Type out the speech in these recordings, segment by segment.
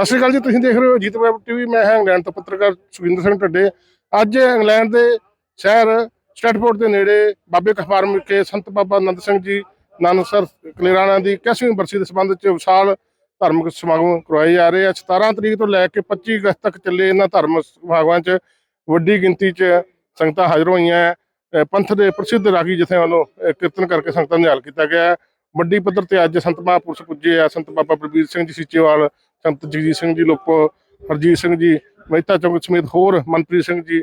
ਸਤਿ ਸ਼੍ਰੀ ਅਕਾਲ ਜੀ, ਤੁਸੀਂ ਦੇਖ ਰਹੇ ਹੋ ਜੀਤ ਵੈਬ ਟੀਵੀ, ਮੈਂ ਹਾਂ ਇੰਗਲੈਂਡ ਤੋਂ ਪੱਤਰਕਾਰ ਸੁਖਿੰਦਰ ਸਿੰਘ ਢੱਡੇ। ਅੱਜ ਇੰਗਲੈਂਡ ਦੇ ਸ਼ਹਿਰ ਸਟੈਟਫੋਰਡ ਦੇ ਨੇੜੇ ਬਾਬੇ ਕਫਾਰਮ ਵਿਖੇ ਸੰਤ ਬਾਬਾ ਆਨੰਦ ਸਿੰਘ ਜੀ ਨਾਨਕਸਰ ਕਲੇਰਾਣਾ ਦੀ 81ਵੀਂ ਬਰਸੀ ਦੇ ਸੰਬੰਧ ਵਿੱਚ ਵਿਸ਼ਾਲ ਧਾਰਮਿਕ ਸਮਾਗਮ ਕਰਵਾਏ ਜਾ ਰਹੇ ਆ। 17 ਤਰੀਕ ਤੋਂ ਲੈ ਕੇ 25 ਅਗਸਤ ਤੱਕ ਚੱਲੇ ਇਹਨਾਂ ਧਾਰਮਿਕ ਸਮਾਗਮਾਂ 'ਚ ਵੱਡੀ ਗਿਣਤੀ 'ਚ ਸੰਗਤਾਂ ਹਾਜ਼ਰ ਹੋਈਆਂ ਹੈ। ਪੰਥ ਦੇ ਪ੍ਰਸਿੱਧ ਰਾਗੀ ਜਥਿਆਂ ਵੱਲੋਂ ਕੀਰਤਨ ਕਰਕੇ ਸੰਗਤਾਂ ਨੂੰ ਨਿਹਾਲ ਕੀਤਾ ਗਿਆ ਵੱਡੀ ਪੱਧਰ ਤੇ ਅੱਜ ਸੰਤ ਮਹਾਂਪੁਰਸ਼ ਪੁੱਜੇ ਆ। ਸੰਤ ਬਾਬਾ ਬਲਬੀਰ ਸਿੰਘ ਜੀ ਸੀਚੇਵਾਲ ਸੰਤ ਜਗਜੀਤ ਸਿੰਘ ਜੀ ਲੋਪੋ ਹਰਜੀਤ ਸਿੰਘ ਜੀ ਮਹਿਤਾ ਚੌਂਕ ਸਮੇਤ ਹੋਰ ਮਨਪ੍ਰੀਤ ਸਿੰਘ ਜੀ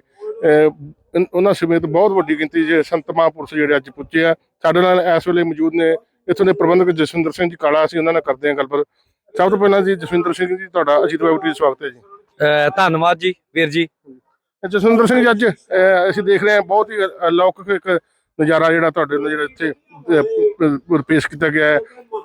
ਉਹਨਾਂ ਸਮੇਤ ਬਹੁਤ ਵੱਡੀ ਗਿਣਤੀ 'ਚ ਸੰਤ ਮਹਾਂਪੁਰਸ਼ ਜਿਹੜੇ ਅੱਜ ਪੁੱਜੇ ਆ। ਸਾਡੇ ਨਾਲ ਇਸ ਵੇਲੇ ਮੌਜੂਦ ਨੇ ਇੱਥੋਂ ਦੇ ਪ੍ਰਬੰਧਕ ਜਸਵਿੰਦਰ ਸਿੰਘ ਜੀ ਕਾਲਾ ਅਸੀਂ ਉਹਨਾਂ ਨਾਲ ਕਰਦੇ ਹਾਂ ਗੱਲਬਾਤ। ਸਭ ਤੋਂ ਪਹਿਲਾਂ ਜੀ ਜਸਵਿੰਦਰ ਸਿੰਘ ਜੀ ਤੁਹਾਡਾ ਅਜੀਤ ਵੈਬ ਟੀਵੀ ਸਵਾਗਤ ਹੈ ਜੀ। ਧੰਨਵਾਦ ਜੀ ਵੀਰ ਜੀ। ਜਸਵਿੰਦਰ ਸਿੰਘ ਜੀ ਅੱਜ ਅਸੀਂ ਦੇਖ ਰਹੇ ਹਾਂ ਬਹੁਤ ਹੀ ਅਲੌਕਿਕ ਇੱਕ ਨਜ਼ਾਰਾ ਜਿਹੜਾ ਤੁਹਾਡੇ ਨਾਲ ਜਿਹੜਾ ਇੱਥੇ ਪੇਸ਼ ਕੀਤਾ ਗਿਆ ਹੈ।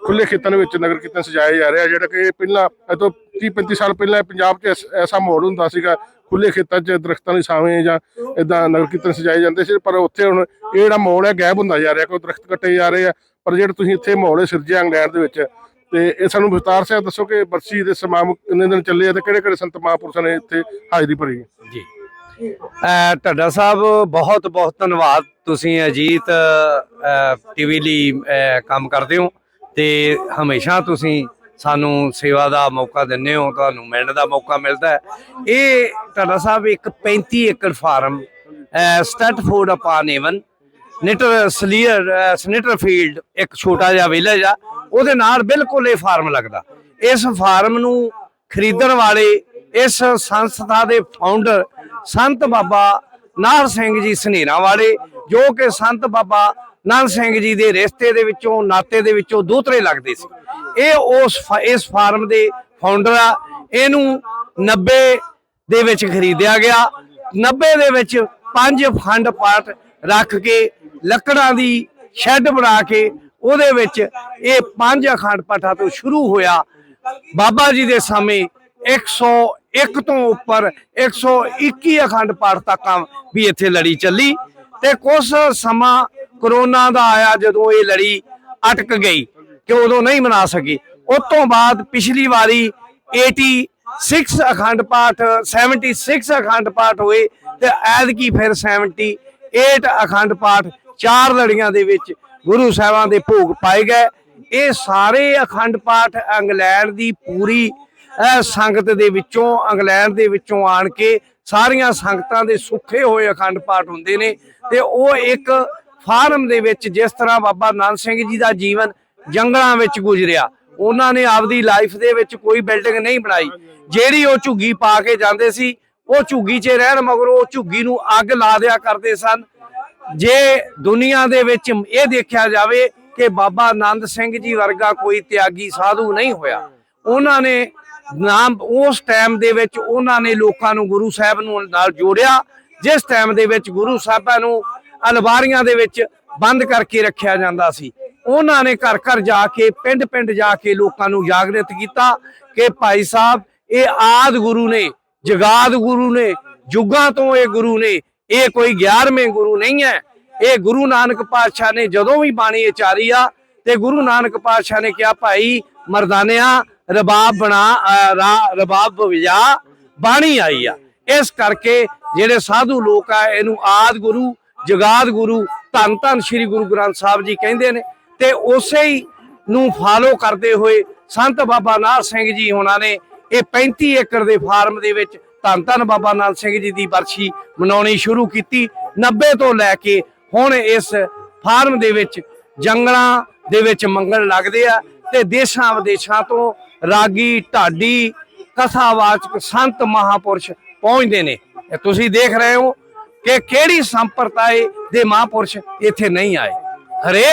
ਖੁੱਲੇ ਖੇਤਾਂ ਦੇ ਵਿੱਚ ਨਗਰ ਕੀਰਤਨ ਸਜਾਇਆ ਜਾ ਰਿਹਾ ਜਿਹੜਾ ਕਿ ਪਹਿਲਾਂ, ਇਹ ਤੋਂ 30 35 ਸਾਲ ਪਹਿਲਾਂ ਪੰਜਾਬ 'ਚ ਐਸ- ਐਸਾ ਮਾਹੌਲ ਹੁੰਦਾ ਸੀਗਾ ਖੁੱਲੇ ਖੇਤਾਂ 'ਚ ਦਰਖਤਾਂ ਦੀ ਛਾਵੇਂ ਜਾਂ ਇਦਾਂ ਨਗਰ ਕੀਰਤਨ ਸਜਾਏ ਜਾਂਦੇ ਸੀ, ਪਰ ਉੱਥੇ ਹੁਣ ਇਹ ਜਿਹੜਾ ਮਾਹੌਲ ਹੈ, ਗਾਇਬ ਹੁੰਦਾ ਜਾ ਰਿਹਾ, ਕੋਈ ਦਰਖਤ ਕੱਟੇ ਜਾ ਰਹੇ ਆ, ਪਰ ਜਿਹੜਾ ਤੁਸੀਂ ਇੱਥੇ ਮਾਹੌਲ ਸਿਰਜਿਆ ਇੰਗਲੈਂਡ ਦੇ ਵਿੱਚ, ਤੇ ਇਹ ਸਾਨੂੰ ਵਿਸਤਾਰ ਸੇ ਦੱਸੋ ਕਿ ਬਰਸੀ ਦੇ ਸਮਾਗਮ ਕਿੰਨੇ ਦਿਨ ਚੱਲੇ ਆ ਤੇ ਕਿਹੜੇ ਕਿਹੜੇ ਸੰਤ ਮਹਾਂਪੁਰਸ਼ਾਂ ਨੇ ਇੱਥੇ ਹਾਜ਼ਰੀ ਭਰੀ ਜੀ। ਢੱਡਾ ਸਾਹਿਬ, ਬਹੁਤ ਬਹੁਤ ਧੰਨਵਾਦ ਤੁਸੀਂ ਅਜੀਤ ਟੀਵੀ ਲਈ ਕੰਮ ਕਰਦੇ ਹੋ ਤੇ ਹਮੇਸ਼ਾ ਤੁਸੀਂ ਸਾਨੂੰ ਸੇਵਾ ਦਾ ਮੌਕਾ ਦਿੰਦੇ ਹੋ, ਤੁਹਾਨੂੰ ਮਿਲਣ ਦਾ ਮੌਕਾ ਮਿਲਦਾ ਹੈ। ਇਹ ਢੱਡਾ ਸਾਹਿਬ ਇੱਕ 35 acre farm Stratford upon Avon, NITTTR ਸਲੀਅਰ ਸਨਿਟਰ ਫੀਲਡ, ਇੱਕ ਛੋਟਾ ਜਿਹਾ ਵਿਲੇਜ ਆ, ਉਹਦੇ ਨਾਲ ਬਿਲਕੁਲ ਇਹ ਫਾਰਮ ਲੱਗਦਾ। ਇਸ ਫਾਰਮ ਨੂੰ ਖਰੀਦਣ ਵਾਲੇ ਇਸ ਸੰਸਥਾ ਦੇ ਫਾਊਂਡਰ ਸੰਤ ਬਾਬਾ ਨਾਹਰ ਸਿੰਘ ਜੀ ਸਨੇਰਾ ਵਾਲੇ, ਜੋ ਕਿ ਸੰਤ ਬਾਬਾ ਨਾਨ ਸਿੰਘ ਜੀ ਦੇ ਰਿਸ਼ਤੇ ਦੇ ਵਿੱਚੋਂ, ਨਾਤੇ ਦੇ ਵਿੱਚੋਂ ਦੋਤਰੇ ਲੱਗਦੇ ਸੀ। ਇਹ ਉਸ ਇਸ ਫਾਰਮ ਦੇ ਫਾਊਂਡਰ ਆ। ਇਹਨੂੰ 90 ਦੇ ਵਿੱਚ ਖਰੀਦਿਆ ਗਿਆ। 90 ਦੇ ਵਿੱਚ ਪੰਜ ਫੰਡ ਪਾਰਟ ਰੱਖ ਕੇ, ਲੱਕੜਾਂ ਦੀ ਸ਼ੈੱਡ ਬਣਾ ਕੇ, ਉਹਦੇ ਵਿੱਚ ਇਹ ਪੰਜ ਅਖੰਡ ਪਾਠਾਂ ਤੋਂ ਸ਼ੁਰੂ ਹੋਇਆ। ਬਾਬਾ ਜੀ ਦੇ ਸਮੇਂ 101 ਤੋਂ ਉੱਪਰ 121 ਅਖੰਡ ਪਾਠ ਤੱਕ ਵੀ ਇੱਥੇ ਲੜੀ ਚੱਲੀ ਤੇ ਕੁਝ ਸਮਾਂ ਕਰੋਨਾ ਦਾ ਆਇਆ ਜਦੋਂ ਇਹ ਲੜੀ ਅਟਕ ਗਈ ਕਿ ਉਦੋਂ ਨਹੀਂ ਮਨਾ ਸਕੇ। ਉਸ ਤੋਂ ਬਾਅਦ ਪਿਛਲੀ ਵਾਰੀ 86 ਅਖੰਡ ਪਾਠ 76 ਅਖੰਡ ਪਾਠ ਹੋਏ ਤੇ ਐਤਕੀ ਫਿਰ 78 ਅਖੰਡ ਪਾਠ ਚਾਰ ਲੜੀਆਂ ਦੇ ਵਿੱਚ ਗੁਰੂ ਸਾਹਿਬਾਂ ਦੇ ਭੋਗ ਪਾਏ ਗਏ। ਇਹ ਸਾਰੇ ਅਖੰਡ ਪਾਠ ਇੰਗਲੈਂਡ ਦੀ ਪੂਰੀ ਅਹ, ਸੰਗਤ ਦੇ ਵਿੱਚੋਂ ਇੰਗਲੈਂਡ ਦੇ ਵਿੱਚੋਂ ਆਣ ਕੇ ਸਾਰੀਆਂ ਸੰਗਤਾਂ ਦੇ ਸੁੱਖੇ ਹੋਏ ਅਖੰਡ ਪਾਠ ਹੁੰਦੇ ਨੇ ਤੇ ਉਹ ਇੱਕ ਫਾਰਮ ਦੇ ਵਿੱਚ ਜਿਸ ਤਰ੍ਹਾਂ ਬਾਬਾ ਨਾਨਕ ਸਿੰਘ ਜੀ ਦਾ ਜੀਵਨ ਜੰਗਲਾਂ ਵਿੱਚ ਗੁਜ਼ਰਿਆ ਉਹਨਾਂ ਨੇ ਆਪਦੀ ਲਾਈਫ ਦੇ ਵਿੱਚ ਕੋਈ ਬਿਲਡਿੰਗ ਨਹੀਂ ਬਣਾਈ। ਜਿਹੜੀ ਉਹ ਝੁੱਗੀ ਪਾ ਕੇ ਜਾਂਦੇ ਸੀ ਉਹ ਝੁੱਗੀ 'ਚ ਰਹਿਣ ਮਗਰੋਂ ਉਹ ਝੁੱਗੀ ਨੂੰ ਅੱਗ ਲਾ ਦਿਆ ਕਰਦੇ ਸਨ। ਜੇ ਦੁਨੀਆ ਦੇ ਵਿੱਚ ਇਹ ਦੇਖਿਆ ਜਾਵੇ ਕਿ ਬਾਬਾ ਆਨੰਦ ਸਿੰਘ ਜੀ ਵਰਗਾ ਕੋਈ ਤਿਆਗੀ ਸਾਧੂ ਨਹੀਂ ਹੋਇਆ ਉਹਨਾਂ ਨੇ ਨਾਮ ਉਸ ਟਾਈਮ ਦੇ ਵਿੱਚ ਉਹਨਾਂ ਨੇ ਲੋਕਾਂ ਨੂੰ ਗੁਰੂ ਸਾਹਿਬ ਨੂੰ ਨਾਲ ਜੋੜਿਆ, ਜਿਸ ਟਾਈਮ ਦੇ ਵਿੱਚ ਗੁਰੂ ਸਾਹਿਬਾਂ ਨੂੰ ਅਲਵਾਰੀਆਂ ਦੇ ਵਿੱਚ ਬੰਦ ਕਰਕੇ ਰੱਖਿਆ ਜਾਂਦਾ ਸੀ। ਉਹਨਾਂ ਨੇ ਘਰ ਘਰ ਜਾ ਕੇ, ਪਿੰਡ ਪਿੰਡ ਜਾ ਕੇ ਲੋਕਾਂ ਨੂੰ ਜਾਗਰਿਤ ਕੀਤਾ ਕਿ ਭਾਈ ਸਾਹਿਬ, ਇਹ ਆਦ ਗੁਰੂ ਨੇ, ਜਗਾਦ ਗੁਰੂ ਨੇ, ਜੁਗਾਂ ਤੋਂ ਇਹ ਗੁਰੂ ਨੇ, ਇਹ ਕੋਈ 11ਵੇਂ ਗੁਰੂ ਨਹੀਂ ਹੈ। ਇਹ ਗੁਰੂ ਨਾਨਕ ਪਾਤਸ਼ਾਹ ਨੇ ਜਦੋਂ ਵੀ ਬਾਣੀ ਉਚਾਰੀ ਆ ਤੇ ਗੁਰੂ ਨਾਨਕ ਪਾਤਸ਼ਾਹ ਨੇ ਕਿਹਾ, ਭਾਈ ਮਰਦਾਨਿਆ ਰਬਾਬ ਬਣਾ ਰਬਾਬ ਵਜਾ ਬਾਣੀ ਆਈ ਆ। ਇਸ ਕਰਕੇ ਜਿਹੜੇ ਸਾਧੂ ਲੋਕ ਆ, ਇਹਨੂੰ ਆਦ ਗੁਰੂ, ਜਗਾਦ ਗੁਰੂ, ਧੰਨ ਧੰਨ ਸ੍ਰੀ ਗੁਰੂ ਗ੍ਰੰਥ ਸਾਹਿਬ ਜੀ ਕਹਿੰਦੇ ਨੇ ਤੇ ਉਸੇ ਹੀ ਨੂੰ ਫਾਲੋ ਕਰਦੇ ਹੋਏ ਸੰਤ ਬਾਬਾ ਨਾਥ ਸਿੰਘ ਜੀ ਉਹਨਾਂ ਨੇ ਇਹ 35 ਏਕੜ ਦੇ ਫਾਰਮ ਦੇ ਵਿੱਚ ਧੰਨ ਧੰਨ ਬਾਬਾ ਨਾਨਕ ਸਿੰਘ ਜੀ ਦੀ ਬਰਸ਼ੀ ਮਨਾਉਣੀ ਸ਼ੁਰੂ ਕੀਤੀ। 90 ਤੋਂ ਲੈ ਕੇ ਹੁਣ ਇਸ ਫਾਰਮ ਦੇ ਵਿੱਚ ਜੰਗਲਾਂ ਦੇ ਵਿੱਚ ਮੰਗਣ ਲੱਗਦੇ ਆ ਤੇ ਦੇਸ਼ਾਂ ਵਿਦੇਸ਼ਾਂ ਤੋਂ ਰਾਗੀ, ਢਾਡੀ, ਕਥਾਵਾਚਕ, ਸੰਤ ਮਹਾਪੁਰਸ਼ ਪਹੁੰਚਦੇ ਨੇ। ਤੁਸੀਂ ਦੇਖ ਰਹੇ ਹੋ ਕਿ ਕਿਹੜੀ ਸੰਪਰਦਾਇ ਦੇ ਮਹਾਪੁਰਸ਼ ਇੱਥੇ ਨਹੀਂ ਆਏ। ਹਰੇਕ